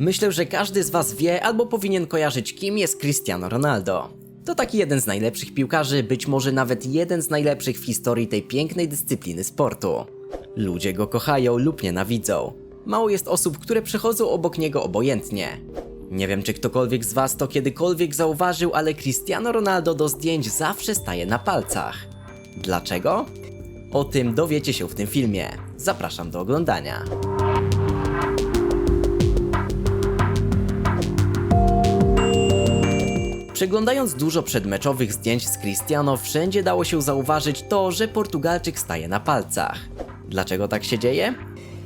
Myślę, że każdy z Was wie albo powinien kojarzyć, kim jest Cristiano Ronaldo. To taki jeden z najlepszych piłkarzy, być może nawet jeden z najlepszych w historii tej pięknej dyscypliny sportu. Ludzie go kochają lub nienawidzą. Mało jest osób, które przechodzą obok niego obojętnie. Nie wiem, czy ktokolwiek z Was to kiedykolwiek zauważył, ale Cristiano Ronaldo do zdjęć zawsze staje na palcach. Dlaczego? O tym dowiecie się w tym filmie. Zapraszam do oglądania. Przeglądając dużo przedmeczowych zdjęć z Cristiano, wszędzie dało się zauważyć to, że Portugalczyk staje na palcach. Dlaczego tak się dzieje?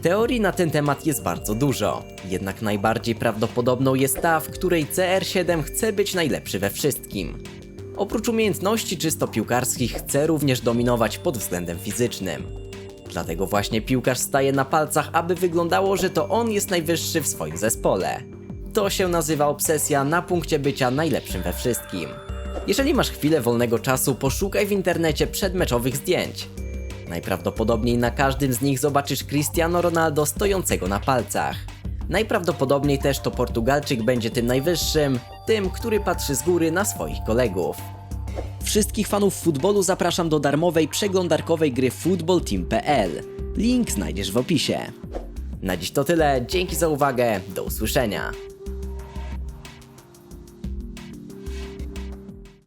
Teorii na ten temat jest bardzo dużo, jednak najbardziej prawdopodobną jest ta, w której CR7 chce być najlepszy we wszystkim. Oprócz umiejętności czysto piłkarskich chce również dominować pod względem fizycznym. Dlatego właśnie piłkarz staje na palcach, aby wyglądało, że to on jest najwyższy w swoim zespole. To się nazywa obsesja na punkcie bycia najlepszym we wszystkim. Jeżeli masz chwilę wolnego czasu, poszukaj w internecie przedmeczowych zdjęć. Najprawdopodobniej na każdym z nich zobaczysz Cristiano Ronaldo stojącego na palcach. Najprawdopodobniej też to Portugalczyk będzie tym najwyższym, tym, który patrzy z góry na swoich kolegów. Wszystkich fanów futbolu zapraszam do darmowej przeglądarkowej gry footballteam.pl. Link znajdziesz w opisie. Na dziś to tyle, dzięki za uwagę, do usłyszenia.